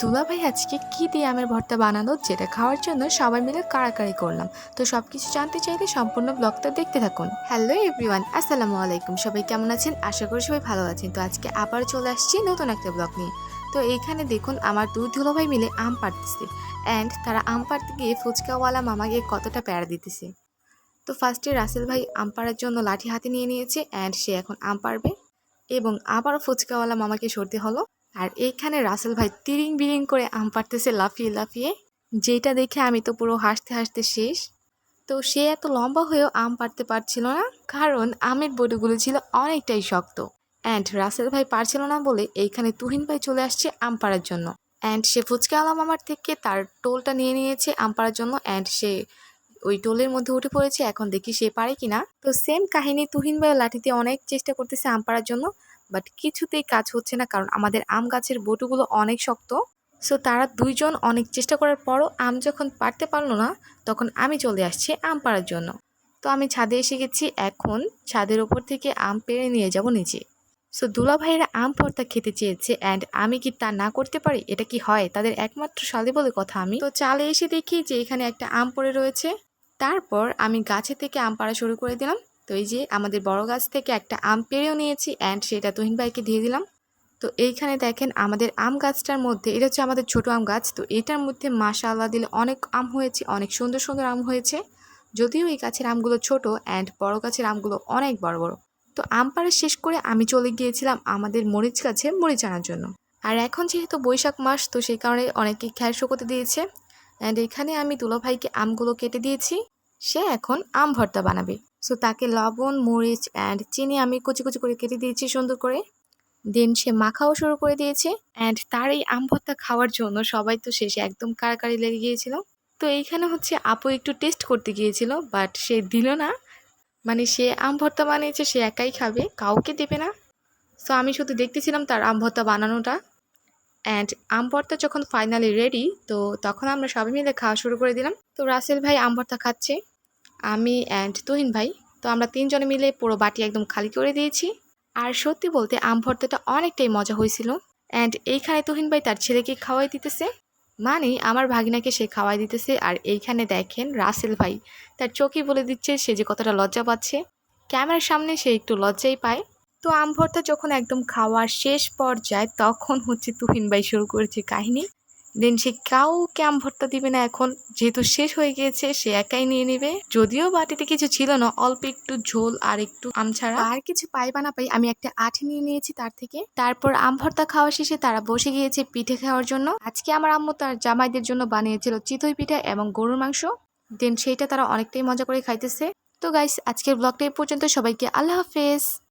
দুলাভাই আজকে কি দিয়ে আমের ভর্তা বানালো, যেটা খাওয়ার জন্য সবাই মিলে কাড়াকাড়ি করলাম। তো সব কিছু জানতে চাইলে সম্পূর্ণ ব্লগটা দেখতে থাকুন। হ্যালো এভরিওয়ান আসসালামু আলাইকুম। সবাই কেমন আছেন? আশা করি সবাই ভালো আছেন। তো আজকে আবার চলে আসছি নতুন একটা ব্লগ নিয়ে। তো এইখানে দেখুন, আমার দুই দুলাভাই মিলে আম পাড়তেছে। অ্যান্ড তারা আম পাড়তে গিয়ে ফুচকাওয়ালা মামাকে কতটা প্যারা দিতেছে। তো ফার্স্টে রাসেল ভাই আম পাড়ার জন্য লাঠি হাতে নিয়ে নিয়েছে অ্যান্ড সে এখন আম পাড়বে। এবং আবারও ফুচকাওয়ালা মামাকে সরতে হলো। আর এইখানে রাসেল ভাই তিরিং বিরিং করে আম পাড়তেছে লাফিয়ে লাফিয়ে। যেটা দেখে আমি তো পুরো হাসতে হাসতে শেষ। তো সে এত লম্বা হয়েও আম পাড়তে পারছিল না, কারণ আমের বড়িগুলো ছিল অনেকটাই শক্ত। অ্যান্ড রাসেল ভাই পারছিল না বলে এইখানে তুহিন ভাই চলে আসছে আম পাড়ার জন্য। অ্যান্ড সে ফুচকা আলাম আমার থেকে তার টোলটা নিয়ে নিয়েছে আম পাড়ার জন্য। অ্যান্ড সে ওই টোলের মধ্যে উঠে পড়েছে, এখন দেখি সে পারে কিনা। তো সেম কাহিনী তুহিন ভাই লাঠিতে অনেক চেষ্টা করতেছে আম পাড়ার জন্য। বাট কিছুতেই কাজ হচ্ছে না, কারণ আমাদের আম গাছের বটুগুলো অনেক শক্ত। সো তারা দুইজন অনেক চেষ্টা করার পরও আম যখন পারতে পারল না, তখন আমি চলে আসছি আম পাড়ার জন্য। তো আমি ছাদে এসে গেছি, এখন ছাদের ওপর থেকে আম পেড়ে নিয়ে যাব নিচে। সো দুলা ভাইয়েরা আম ভর্তা খেতে চেয়েছে অ্যান্ড আমি কি তা না করতে পারি? এটা কি হয়? তাদের একমাত্র সালে বলে কথা আমি। তো চালে এসে দেখি যে এখানে একটা আম পড়ে রয়েছে। তারপর আমি গাছে থেকে আম পাড়া শুরু করে দিলাম। তো এই যে আমাদের বড় গাছ থেকে একটা আম পেড়েও নিয়েছি অ্যান্ড সেটা তুহিন ভাইকে দিয়ে দিলাম। তো এইখানে দেখেন আমাদের আম গাছটার মধ্যে, এটা হচ্ছে আমাদের ছোট আম গাছ, তো এটার মধ্যে মাশাআল্লাহ দিলে অনেক আম হয়েছে, অনেক সুন্দর সুন্দর আম হয়েছে। যদিও এই গাছের আমগুলো ছোট অ্যান্ড বড় গাছের আমগুলো অনেক বড় বড়। তো আম পাড়া শেষ করে আমি চলে গিয়েছিলাম আমাদের মরিচ গাছে মরিচ আনার জন্য। আর এখন যেহেতু বৈশাখ মাস, তো সেই কারণে অনেকে খ্যার শুকোতে দিয়েছে। অ্যান্ড এখানে আমি দুলাভাইকে আমগুলো কেটে দিয়েছি, সে এখন আম ভর্তা বানাবে। সো তাকে লবণ, মরিচ অ্যান্ড চিনি আমি কুচি কুচি করে কেটে দিয়েছি সুন্দর করে। দেন সে মাখাও শুরু করে দিয়েছে অ্যান্ড তার এই আম ভর্তা খাওয়ার জন্য সবাই তো শেষে একদম কারাকারি লেগে গিয়েছিল। তো এইখানে হচ্ছে আপু একটু টেস্ট করতে গিয়েছিল বাট সে দিল না। মানে সে আম ভর্তা বানিয়েছে, সে একাই খাবে, কাউকে দেবে না। সো আমি শুধু দেখতেছিলাম তার আম ভর্তা বানানোটা। অ্যান্ড আম ভর্তা যখন ফাইনালি রেডি তো তখন আমরা সবাই মিলে খাওয়া শুরু করে দিলাম। তো রাসেল ভাই আম ভর্তা খাচ্ছে, আমি অ্যান্ড তুহিন ভাই তো আমরা তিনজনে মিলে পুরো বাটি একদম খালি করে দিয়েছি। আর সত্যি বলতে আম ভর্তাটা অনেকটাই মজা হয়েছিল। অ্যান্ড এইখানে তুহিন ভাই তার ছেলেকে খাওয়াই দিতেছে। মানে আমার ভাগিনাকে সে খাওয়াই দিতেছে। আর এইখানে দেখেন রাসেল ভাই, তার চোখে বলে দিচ্ছে সে যে কতটা লজ্জা পাচ্ছে। ক্যামেরার সামনে সে একটু লজ্জাই পায়। তো আম ভর্তা যখন একদম খাওয়ার শেষ পর্যায়ে তখন হচ্ছে তুহিন ভাই শুরু করেছে কাহিনী। দেন সে কাউকে আম ভর্তা দিবে না এখন। যেহেতু শেষ হয়ে গিয়েছে, সে একাই নিয়ে নিবে। যদিও বাটিতে কিছু ছিল না, অল্প একটু ঝোল আর একটু আম ছাড়া। আর কিছু পাই বা না পাই, আমি একটা আঠি নিয়ে নিয়েছি তার থেকে। তারপর আম ভর্তা খাওয়া শেষে তারা বসে গিয়েছে পিঠে খাওয়ার জন্য। আজকে আমার আম্মু তার জামাইদের জন্য বানিয়েছিল চিতই পিঠা এবং গরুর মাংস। দেন সেইটা তারা অনেকটাই মজা করে খাইতেছে। তো গাইস আজকের ব্লগটা এই পর্যন্ত। সবাইকে আল্লাহ হাফেজ।